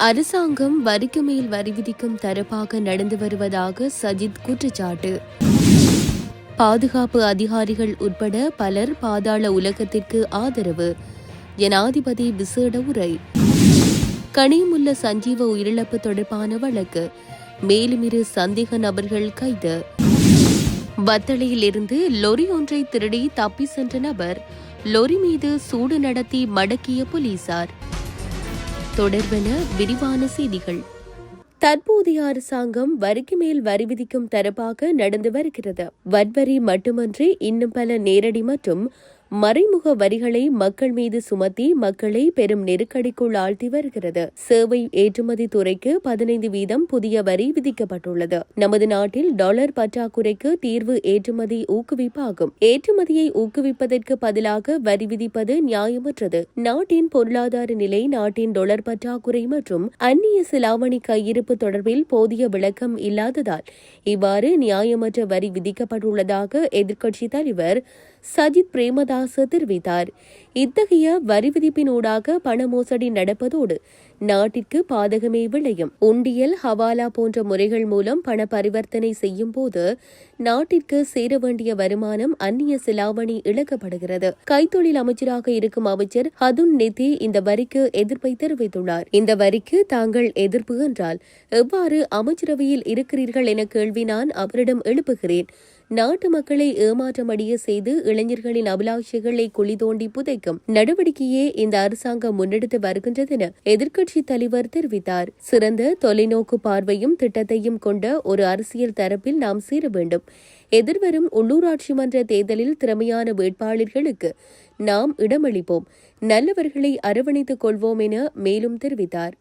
அரசாங்கம் வரிக்கு மேல் வரி விதிக்கும் தரப்பாக நடந்து வருவதாக சஜித் குற்றச்சாட்டு. பாதுகாப்பு அதிகாரிகள் உட்பட பலர் பாதாள உலகத்திற்கு ஆதரவு. ஜனாதிபதி விசேட உரை. கனியமுள்ள சஞ்சீவ உயிரிழப்பு தொடர்பான வழக்கு. மேலும் இரு சந்தேக நபர்கள் கைது. வத்தளையில் இருந்து லொரி ஒன்றை திருடி தப்பி சென்ற நபர். லொரி மீது சூடு நடத்தி மடக்கிய போலீசார். தொடர்பென விரிவான செய்திகள். தற்போதைய அரசாங்கம் வரிக்கு மேல் வரி விதிக்கும் தரப்பாக நடந்து வருகிறது. வட்வரி மட்டுமன்றி இன்னும் பல நேரடி மற்றும் மறைமுக வரிகளை மக்கள் மீது சுமத்தி மக்களை பெரும் நெருக்கடிக்குள் ஆழ்த்தி வருகிறது. சேவை ஏற்றுமதி துறைக்கு பதினைந்து வீதம் புதிய வரி விதிக்கப்பட்டுள்ளது. நமது நாட்டில் டாலர் பற்றாக்குறைக்கு தீர்வு ஏற்றுமதி ஊக்குவிப்பாகும். ஏற்றுமதியை ஊக்குவிப்பதற்கு பதிலாக வரி விதிப்பது நியாயமற்றது. நாட்டின் பொருளாதார நிலை நாட்டின் டாலர் பற்றாக்குறை மற்றும் அந்நிய சிலாவணி கையிருப்பு தொடர்பில் போதிய விளக்கம் இல்லாததால் இவ்வாறு நியாயமற்ற வரி விதிக்கப்பட்டுள்ளதாக எதிர்க்கட்சித் தலைவர் சஜித் பிரேமதாச தெரிவித்தார் இத்தகைய வரி விதிப்பினூடாக பண மோசடி நடப்பதோடு நாட்டிற்கு பாதகமே விளையும். உண்டியல் ஹவாலா போன்ற முறைகள் மூலம் பண பரிவர்த்தனை செய்யும் போது நாட்டிற்கு சேர வேண்டிய வருமானம் அந்நிய செலாவணி இழக்கப்படுகிறது. கைத்தொழில் அமைச்சராக இருக்கும் அமைச்சர் ஹதுன் நிதி இந்த வரிக்கு எதிர்ப்பை தெரிவித்துள்ளார். இந்த வரிக்கு தாங்கள் எதிர்ப்பு என்றால் எவ்வாறு அமைச்சரவையில் இருக்கிறீர்கள் என கேள்வி நான் அவரிடம் எழுப்புகிறேன். நாட்டு மக்களை ஏமாற்றமடைய செய்து இளைஞர்களின் அபிலாஷைகளை குழி தோண்டி புதை புதைக்கும் நடவடிக்கையே இந்த அரசாங்கம் முன்னெடுத்து வருகின்றது என எதிர்க்கட்சித் தலைவர் தெரிவித்தார். சிறந்த தொலைநோக்கு பார்வையும் திட்டத்தையும் கொண்ட ஒரு அரசியல் தரப்பில் நாம் சேர வேண்டும். எதிர்வரும் உள்ளூராட்சி மன்ற தேர்தலில் திறமையான வேட்பாளர்களுக்கு நாம் இடமளிப்போம். நல்லவர்களை அரவணைத்துக் கொள்வோம் என மேலும் தெரிவித்தார்.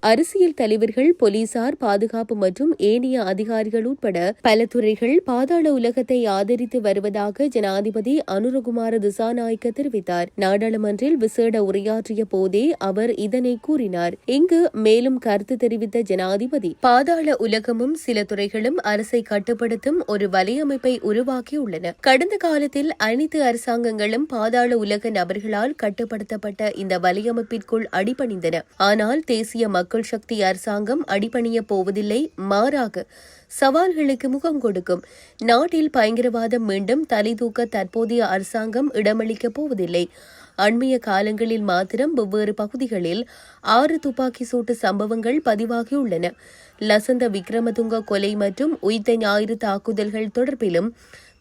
அரசியல் தலைவர்கள் போலீசார் பாதுகாப்பு மற்றும் ஏனைய அதிகாரிகள் உட்பட பல துறைகள் பாதாள உலகத்தை ஆதரித்து வருவதாக ஜனாதிபதி அனுரகுமார திசாநாயக்க தெரிவித்தார். நாடாளுமன்றில் விசேட உரையாற்றிய போதே அவர் இதனை கூறினார். இங்கு மேலும் கருத்து தெரிவித்த ஜனாதிபதி பாதாள உலகமும் சில துறைகளும் அரசை கட்டுப்படுத்தும் ஒரு வலையமைப்பை உருவாக்கியுள்ளன. கடந்த காலத்தில் அனைத்து அரசாங்கங்களும் பாதாள உலக நபர்களால் கட்டுப்படுத்தப்பட்ட இந்த வலையமைப்பிற்குள் அடிபணிந்தன. ஆனால் தேசிய மக்கள் சக்தி அரசாங்கம் அடிபணிய போவதில்லை மாறாக சவால்களுக்கு முகம் கொடுக்கும். நாட்டில் பயங்கரவாதம் மீண்டும் தலை தூக்க தற்போதைய அரசாங்கம் இடமளிக்கப் போவதில்லை. அண்மைய காலங்களில் மாத்திரம் வெவ்வேறு பகுதிகளில் ஆறு துப்பாக்கி சூட்டு சம்பவங்கள் பதிவாகியுள்ளன. லசந்த விக்ரமதுங்க கொலை மற்றும் உயிர்த்த ஞாயிறு தாக்குதல்கள் தொடர்பிலும்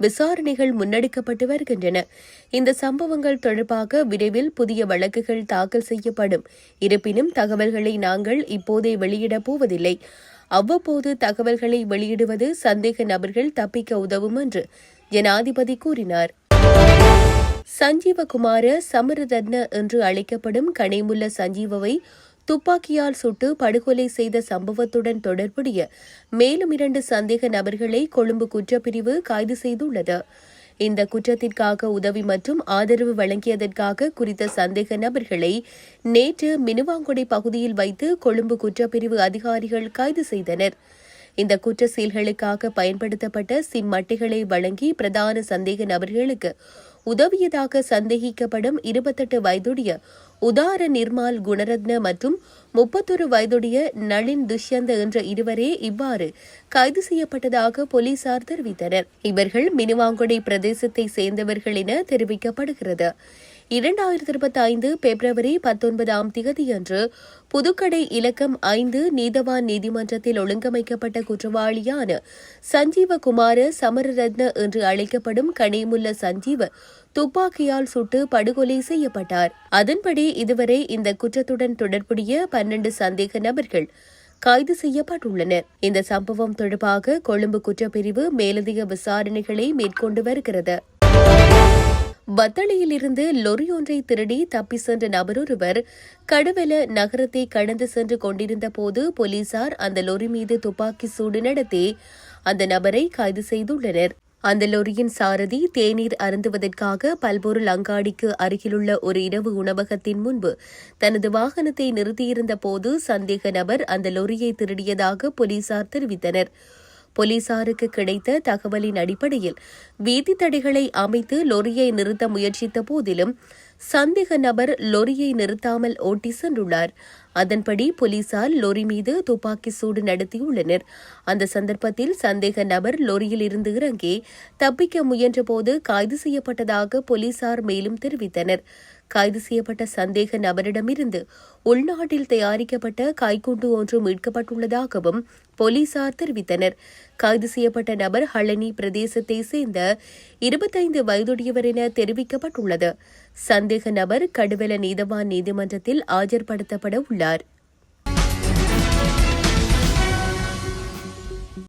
விசாரணைகள் முன்னெடுக்கப்பட்டு வருகின்றன. இந்த சம்பவங்கள் தொடர்பாக விரைவில் புதிய வழக்குகள் தாக்கல் செய்யப்படும். இருப்பினும் தகவல்களை நாங்கள் இப்போதே வெளியிடப் போவதில்லை. அவ்வப்போது தகவல்களை வெளியிடுவது சந்தேக நபர்கள் தப்பிக்க உதவும் என்று ஜனாதிபதி கூறினார். சஞ்சீவகுமார சமரதத்ன என்று அழைக்கப்படும் கனிமுல்ல சஞ்சீவவை துப்பாக்கியால் சுட்டு படுகொலை செய்த சம்பவத்துடன் தொடர்புடைய மேலும் இரண்டு சந்தேக நபர்களை கொழும்பு குற்றப்பிரிவு கைது செய்துள்ளது. இந்த குற்றத்திற்காக உதவி மற்றும் ஆதரவு வழங்கியதற்காக குறித்த சந்தேக நபர்களை நேற்று மினுவாங்குடை பகுதியில் வைத்து கொழும்பு குற்றப்பிரிவு அதிகாரிகள் கைது செய்தனர். இந்த குற்ற செயல்களுக்காக பயன்படுத்தப்பட்ட சிம் அட்டைகளை வழங்கி பிரதான சந்தேக நபர்களுக்கு உதவியதாக சந்தேகிக்கப்படும் இருபத்தெட்டு வயதுடைய உதார நிர்மால் குணரத்ன மற்றும் முப்பத்தொரு வயதுடைய நளின் துஷ்யந்த என்ற இருவரே இவ்வாறு கைது செய்யப்பட்டதாக போலீசார் தெரிவித்தனர். இவர்கள் மினுவாங்குடி பிரதேசத்தை சேர்ந்தவர்கள் என தெரிவிக்கப்படுகிறது. இரண்டாயிரத்தி இருபத்தி ஐந்து பிப்ரவரி பத்தொன்பதாம் திகதியன்று புதுக்கடை இலக்கம் ஐந்து நீதவான் நீதிமன்றத்தில் ஒழுங்கமைக்கப்பட்ட குற்றவாளியான சஞ்சீவகுமார சமரரத்ன என்று அழைக்கப்படும் கனிமுல்ல சஞ்சீவ துப்பாக்கியால் சுட்டு படுகொலை செய்யப்பட்டார். அதன்படி இதுவரை இந்த குற்றத்துடன் தொடர்புடைய பன்னெண்டு சந்தேக நபர்கள் கைது செய்யப்பட்டுள்ளனர். இந்த சம்பவம் தொடர்பாக கொழும்பு குற்றப்பிரிவு மேலதிக விசாரணைகளை மேற்கொண்டு வருகிறது. வத்தளையிலிருந்து லொரி ஒன்றை திருடி தப்பி சென்ற நபரொருவர் கடுவெல நகரத்தை கடந்து சென்று கொண்டிருந்த போது போலீசார் அந்த லொரி மீது துப்பாக்கி சூடு நடத்தி அந்த நபரை கைது செய்துள்ளனர். அந்த லொரியின் சாரதி தேநீர் அருந்துவதற்காக பல்பொருள் அங்காடிக்கு அருகிலுள்ள ஒரு இரவு உணவகத்தின் முன்பு தனது வாகனத்தை நிறுத்தியிருந்த போது சந்தேக நபர் அந்த லொரியை திருடியதாக போலீசார் தெரிவித்தனர். போலீசாருக்கு கிடைத்த தகவலின் அடிப்படையில் வீதி தடைகளை அமைத்து லொரியை நிறுத்த முயற்சித்த போதிலும் சந்தேக நபர் லொரியை நிறுத்தாமல் ஓட்டி சென்றுள்ளார். அதன்படி போலீசார் லொரி மீது துப்பாக்கி சூடு நடத்தியுள்ளனர். அந்த சந்தர்ப்பத்தில் சந்தேக நபர் லொரியில் இருந்து இறங்கி தப்பிக்க முயன்றபோது கைது செய்யப்பட்டதாக போலீசார் மேலும் தெரிவித்தனர். கைது செய்யப்பட்ட சந்தேக நபரிடமிருந்து உள்நாட்டில் தயாரிக்கப்பட்ட கைக்குண்டு ஒன்று மீட்கப்பட்டுள்ளதாகவும் போலீசார் தெரிவித்தனர். கைது செய்யப்பட்ட நபர் ஹளனி பிரதேசத்தை சேர்ந்த இருபத்தைந்து வயதுடையவர் என தெரிவிக்கப்பட்டுள்ளது. சந்தேக நபர் கடுவெல நீதவான் நீதிமன்றத்தில் ஆஜர்படுத்தப்பட உள்ளார். leader